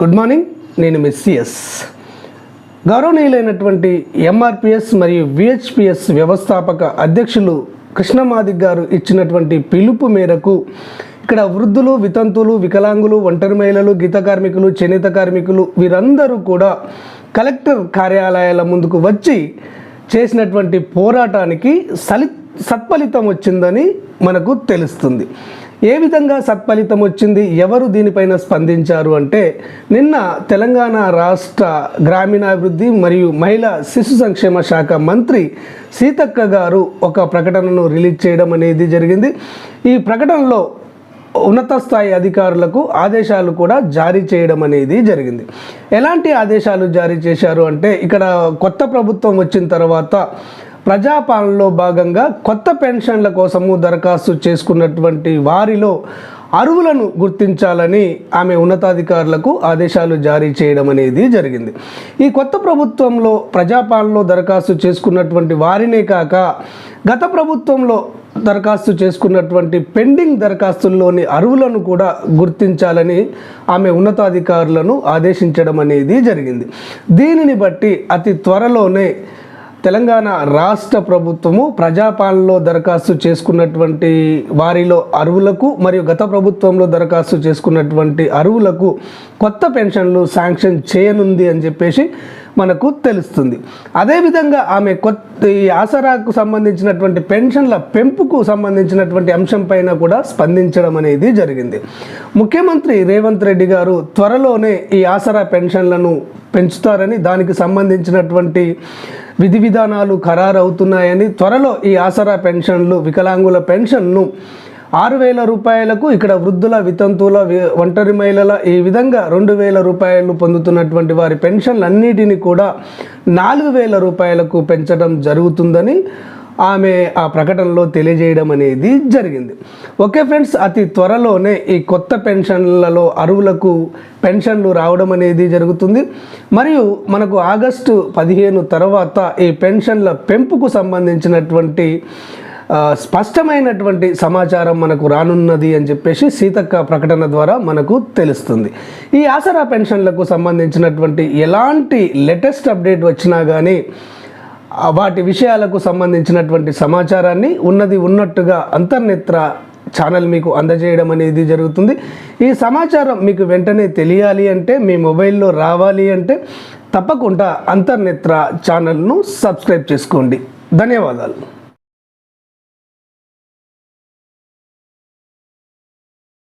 Good morning నేను మెస్సిఎస్ గౌరవనీయులైనటువంటి MRPS మరియు VHPS వ్యవస్థాపక అధ్యక్షులు కృష్ణమాదిక్ గారు ఇచ్చినటువంటి పిలుపు మేరకు ఇక్కడ వృద్ధులు వితంతులు వికలాంగులు ఒంటరి మహిళలు గీత కార్మికులు చేనేత కార్మికులు వీరందరూ కూడా కలెక్టర్ కార్యాలయాల ముందుకు వచ్చి చేసినటువంటి పోరాటానికి సలి సత్ఫలితం వచ్చిందని మనకు తెలుస్తుంది. ఏ విధంగా సత్ఫలితం వచ్చింది? ఎవరు దీనిపైన స్పందించారు అంటే నిన్న తెలంగాణ రాష్ట్ర గ్రామీణాభివృద్ధి మరియు మహిళా శిశు సంక్షేమ శాఖ మంత్రి సీతక్క గారు ఒక ప్రకటనను రిలీజ్ చేయడం అనేది జరిగింది. ఈ ప్రకటనలో ఉన్నత స్థాయి అధికారులకు ఆదేశాలు కూడా జారీ చేయడం అనేది జరిగింది. ఎలాంటి ఆదేశాలు జారీ చేశారు అంటే ఇక్కడ కొత్త ప్రభుత్వం వచ్చిన తర్వాత ప్రజాపాలనలో భాగంగా కొత్త పెన్షన్ల కోసము దరఖాస్తు చేసుకున్నటువంటి వారిలో అరువులను గుర్తించాలని ఆమె ఉన్నతాధికారులకు ఆదేశాలు జారీ చేయడం అనేది జరిగింది. ఈ కొత్త ప్రభుత్వంలో ప్రజాపాలనలో దరఖాస్తు చేసుకున్నటువంటి వారినే కాక గత ప్రభుత్వంలో దరఖాస్తు చేసుకున్నటువంటి పెండింగ్ దరఖాస్తుల్లోని అరువులను కూడా గుర్తించాలని ఆమె ఉన్నతాధికారులను ఆదేశించడం అనేది జరిగింది. దీనిని బట్టి అతి త్వరలోనే తెలంగాణ రాష్ట్ర ప్రభుత్వము ప్రజాపాలనలో దరఖాస్తు చేసుకున్నటువంటి వారిలో అరువులకు మరియు గత ప్రభుత్వంలో దరఖాస్తు చేసుకున్నటువంటి అరువులకు కొత్త పెన్షన్లు శాంక్షన్ చేయనుంది అని చెప్పేసి మనకు తెలుస్తుంది. అదేవిధంగా ఆమె కొత్త ఈ ఆసరాకు సంబంధించినటువంటి పెన్షన్ల పెంపుకు సంబంధించినటువంటి అంశం పైన కూడా స్పందించడం అనేది జరిగింది. ముఖ్యమంత్రి రేవంత్ రెడ్డి గారు త్వరలోనే ఈ ఆసరా పెన్షన్లను పెంచుతారని దానికి సంబంధించినటువంటి విధి విధానాలు ఖరారు అవుతున్నాయని త్వరలో ఈ ఆసరా పెన్షన్లు వికలాంగుల పెన్షన్ను ఆరు వేల రూపాయలకు ఇక్కడ వృద్ధుల వితంతువుల ఒంటరి మహిళల ఈ విధంగా రెండు వేల రూపాయలు పొందుతున్నటువంటి వారి పెన్షన్లన్నిటిని కూడా నాలుగు వేల రూపాయలకు పెంచడం జరుగుతుందని ఆమె ఆ ప్రకటనలో తెలియజేయడం అనేది జరిగింది. ఓకే ఫ్రెండ్స్ అతి త్వరలోనే ఈ కొత్త పెన్షన్లలో అరువులకు పెన్షన్లు రావడం అనేది జరుగుతుంది. మరియు మనకు ఆగస్టు పదిహేను తర్వాత ఈ పెన్షన్ల పెంపుకు సంబంధించినటువంటి స్పష్టమైనటువంటి సమాచారం మనకు రానున్నది అని చెప్పేసి సీతక్క ప్రకటన ద్వారా మనకు తెలుస్తుంది. ఈ ఆసరా పెన్షన్లకు సంబంధించినటువంటి ఎలాంటి లేటెస్ట్ అప్డేట్ వచ్చినా కానీ వాటి విషయాలకు సంబంధించినటువంటి సమాచారాన్ని ఉన్నది ఉన్నట్టుగా అంతర్నేత్ర ఛానల్ మీకు అందజేయడం అనేది జరుగుతుంది. ఈ సమాచారం మీకు వెంటనే తెలియాలి అంటే మీ మొబైల్లో రావాలి అంటే తప్పకుండా అంతర్నేత్ర ఛానల్ను సబ్స్క్రైబ్ చేసుకోండి. ధన్యవాదాలు.